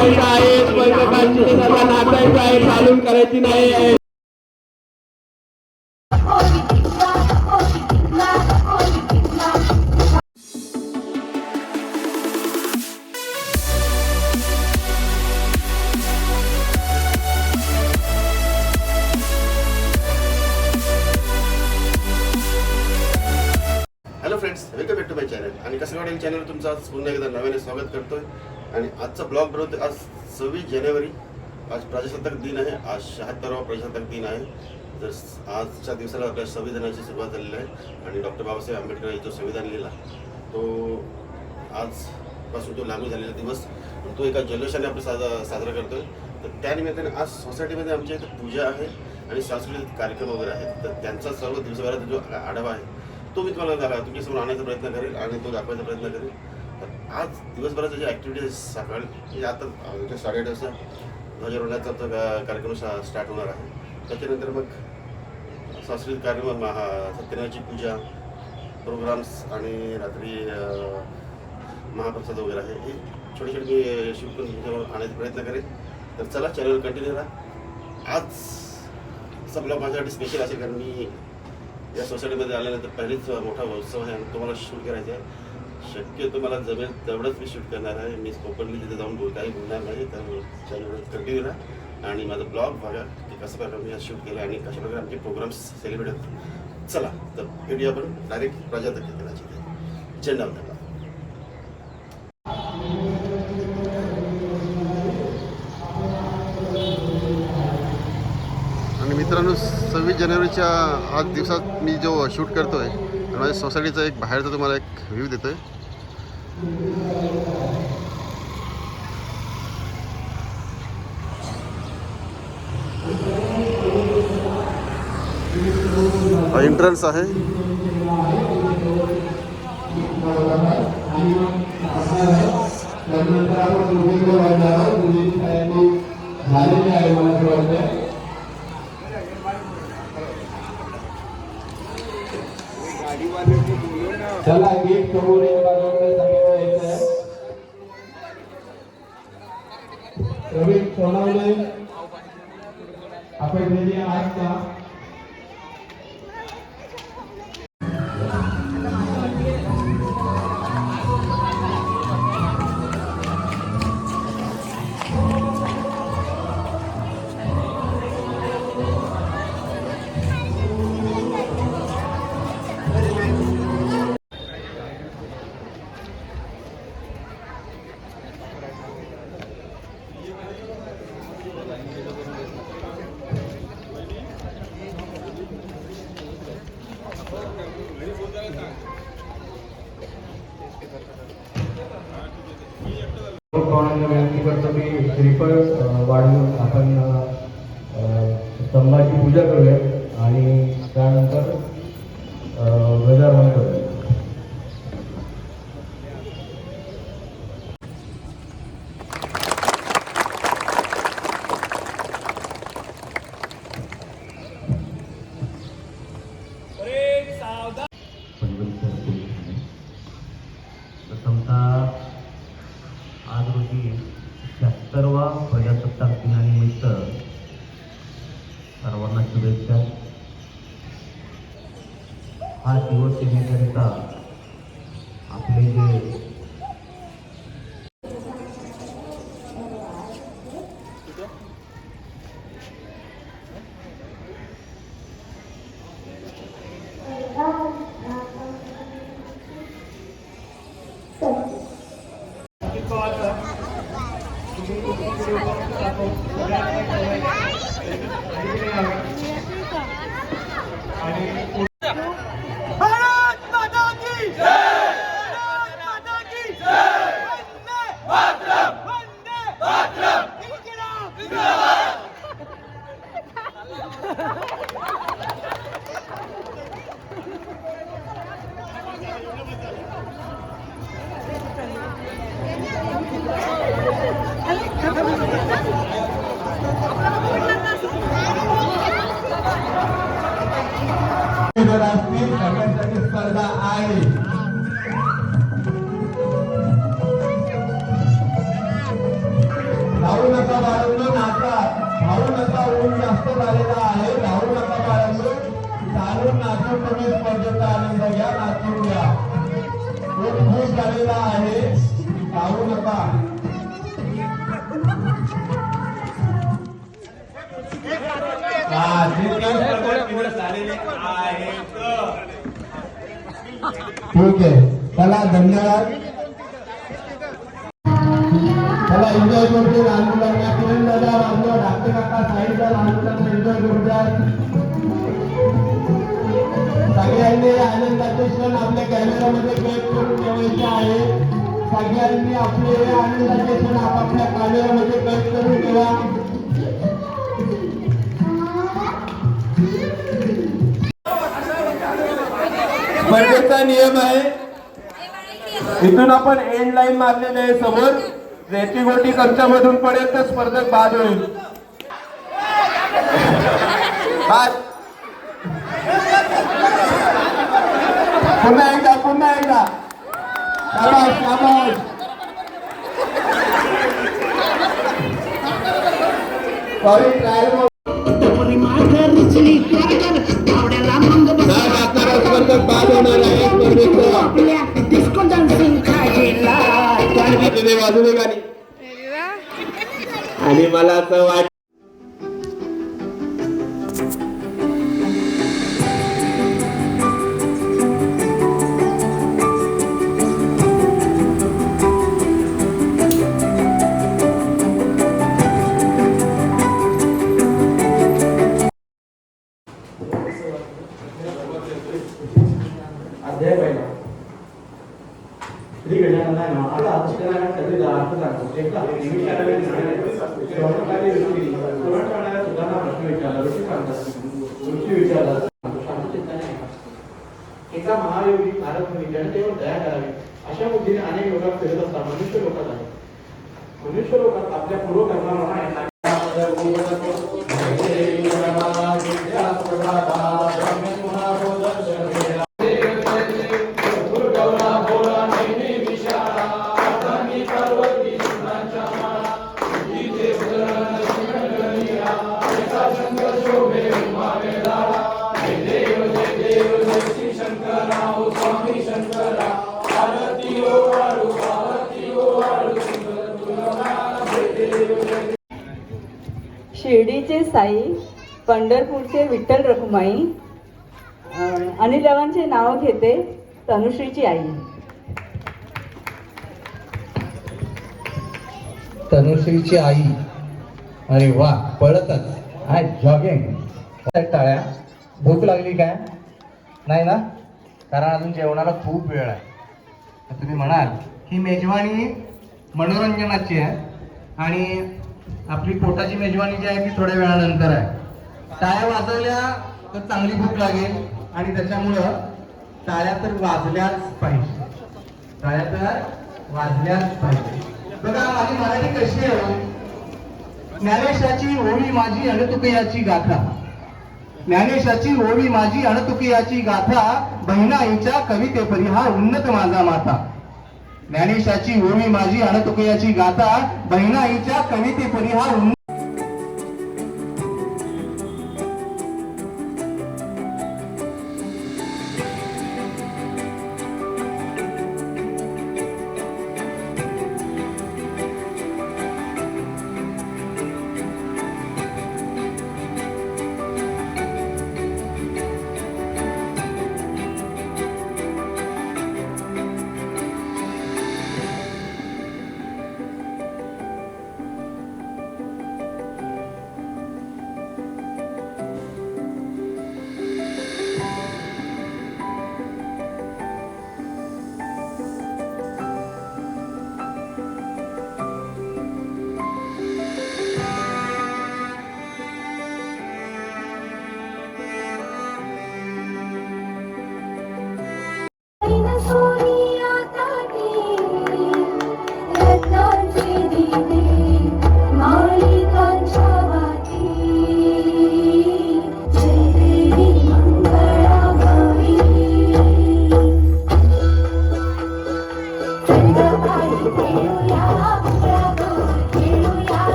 थांबायचं आहे स्वयंपाकाची नाचायचं आहे चालून करायची नाही जानेवारी आज प्रजासत्ताक दिन आहे आज शहात्तरावा प्रजासत्ताक दिन आहे. तर आजच्या दिवसाला आपल्या संविधानाची सुरुवात झालेली आहे आणि डॉक्टर बाबासाहेब आंबेडकर यांनी जो संविधान लिहिला. तो आजपासून तो लागू झालेला दिवस. तो एका जल्लोषाने आपण साजरा साजरा आहे तर त्यानिमित्ताने आज सोसायटीमध्ये आमच्या इथं पूजा आहे आणि सांस्कृतिक कार्यक्रम वगैरे आहेत. तर त्यांचा सर्व दिवसभराचा जो आढावा आहे तो मी तुम्हाला दाखवा तुमच्यासमोर आणायचा प्रयत्न करेल आणि तो दाखवायचा प्रयत्न करेल. आज दिवसभराच्या ज्या ॲक्टिव्हिटीज सकाळी आता साडेआठ वाजता ध्वजारोहणाचा तो कार्यक्रम स्टार्ट होणार आहे. त्याच्यानंतर मग सांस्कृतिक कार्यक्रम महा सत्यनारायणची पूजा प्रोग्राम्स आणि रात्री महाप्रसाद वगैरे आहे. हे छोटे छोटे मी शिवकून करून तुमच्यावर आणण्याचा प्रयत्न करेन. तर चला चॅनल कंटिन्यू राहा आज ब्लॉग माझ्यासाठी स्पेशल असेल कारण मी या सोसायटीमध्ये आल्यानंतर पहिलेच मोठा उत्सव आहे आणि तुम्हाला शूट करायचा आहे. शक्यतो मला जमेल तेवढंच मी शूट करणार आहे. मी ओपनली तिथे जाऊन बोल काही बोलणार नाही. त्यामुळे चॅनल कंटिन्यू राहा आणि माझा ब्लॉग बघा की कसं प्रकारे मी शूट केलं आणि कशा प्रकारे आमचे प्रोग्राम्स सेलिब्रेट होतात. चला तर व्हिडिओ आपण डायरेक्ट प्रजासत्ताक दिनाची चेंडा होता आणि मित्रांनो सव्वीस जानेवारीच्या आज दिवसात मी जो शूट करतो आहे माझ्या सोसायटीचा एक बाहेरचा तुम्हाला एक व्ह्यू देतो आहे एंट्रन्स आहे त्यानंतर आपण मुलींकडे प्रवीण सोनवणे आपण रेडी आहात का पाहुण्यांना विनंती करतो की श्रीफळ वाढवून आपण स्तंभाची पूजा करूया आणि त्यानंतर ध्वजारोहण करूया. प्रथमतः की शहात्तरवा प्रजासत्ताक दिनानिमित्त सर्वांना शुभेच्छा. हा दिवस येण्याकरिता आपले जे ऊन जास्त झालेला आहे. धावू नका बाळांनो चालून नाचून तुम्ही स्पर्धेचा आनंद घ्या नाचून घ्या. ऊन खूप झालेला आहे. धावू नका. ठीक आहे. चला धन्यवाद. चला एन्जॉय करतो लहान मुलांना किरण दादा वाजलो डाक्टर काका साईडला लहान मुलांना एन्जॉय करू द्या सगळ्यांनी आनंदाचे क्षण आपल्या कॅमेरामध्ये कैद करून ठेवायचे आहे. सगळ्यांनी आपले आनंदाचे क्षण आपापल्या कॅमेरामध्ये कैद करून ठेवा. स्पर्धेचा नियम आहे. इथून आपण एंड लाईन मारलेले आहे समोर. रेती गोटी कमच्यामधून पडेल तर स्पर्धक बाद होईल. बाद. पुन्हा एकदा पुन्हा एकदा. शाबाश शाबाश सॉरी ट्रायल वाजू वाजू दे गाणी. आणि मला असं वाट अध्याय पहिला. आहे ना आता कधी अर्थ सांगतो एकदा सुद्धा प्रश्न विचारला ऋषी सांगतात ऋषी विचारला एका महायोगी भारत जनतेवर दया करावी. अशा बुद्धीने अनेक लोकात फिरत असतात. मनुष्य लोकात आहे मनुष्य लोकात आपल्या पूर्वकर्माप्रमाणे साई पंढरपूरचे विठ्ठल रखुमाई अनिल रावांचे नाव घेते तनुश्रीची आई. तनुश्रीची आई. अरे वा पळतच. हाय जॉगिंग टाळ्या? भूक लागली काय? नाही ना? कारण अजून जेवणाला खूप वेळ आहे. तुम्ही म्हणाल ही मेजवानी मनोरंजनाची आहे आणि आपली पोटाची मेजवानी जी आहे ती थोड्या वेळानंतर आहे. टाळ्या वाजवल्या तर चांगली भूक लागेल आणि त्याच्यामुळं टाळ्या तर वाजल्याच पाहिजे. टाळ्या तर वाजल्याच पाहिजे. बघा माझी मराठी कशी आहे हो? ज्ञानेशाची ओवी माझी अणतुकयाची गाथा. ज्ञानेशाची ओवी माझी अणतुकयाची गाथा बहिणाईच्या कवितेपरी. हा उन्नत माझा माता. ज्ञानेशाची ओवी माझी अनतुकयाची गाथा बहिणाईच्या कवितेपरी हा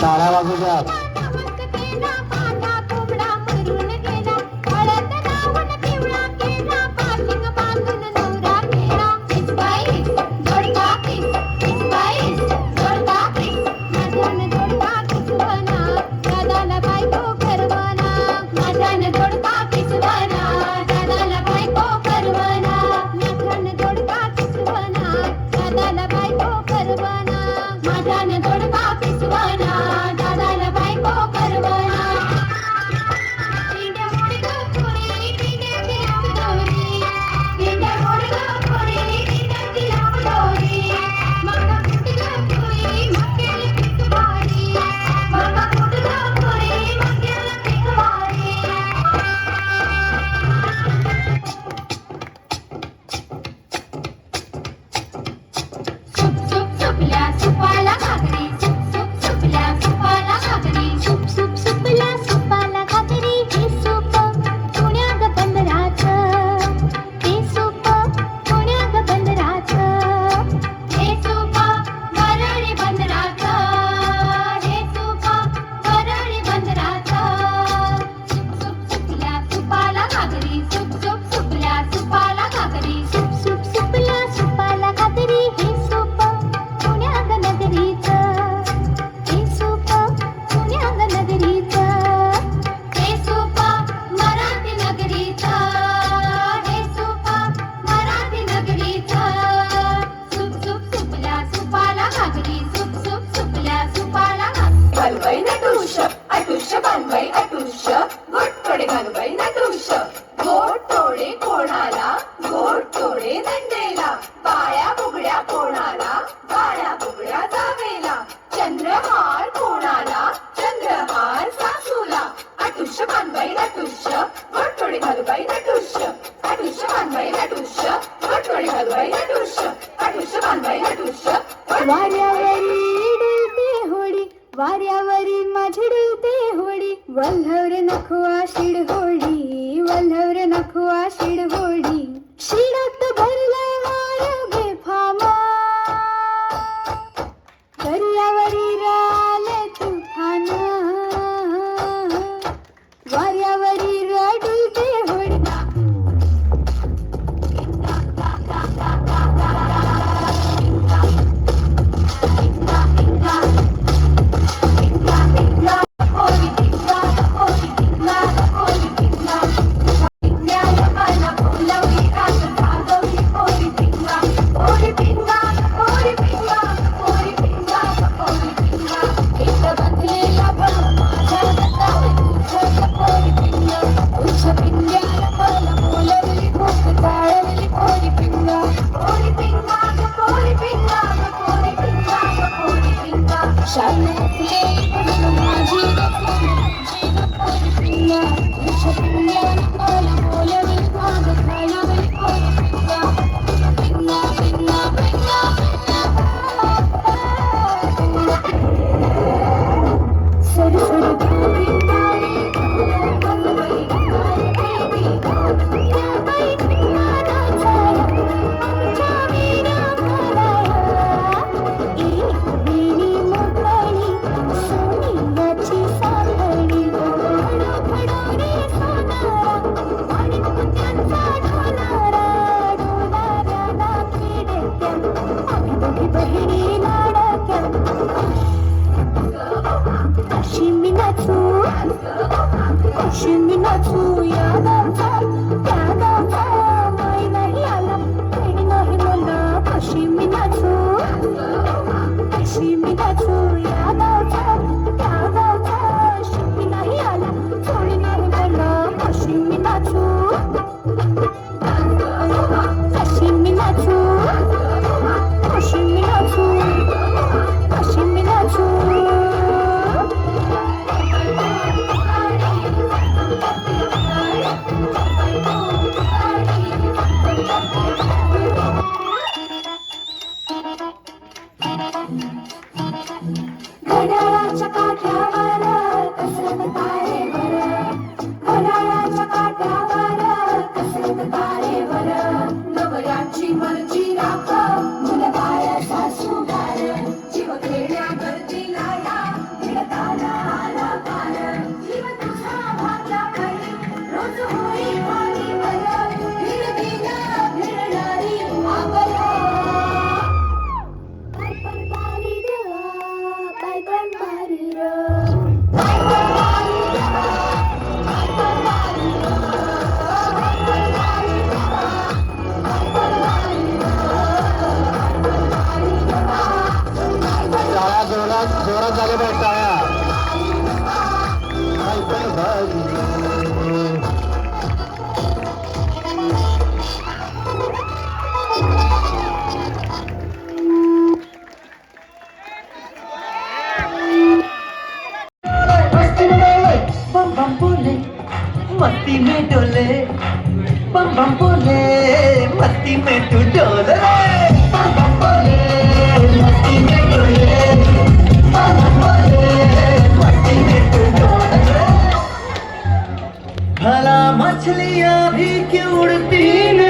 चारा तारा वाजू द्या अशी मस्ती में डोले, बम बम बोले मस्ती में तू डोले। भला मछलियाँ भी क्यों उड़ती नहीं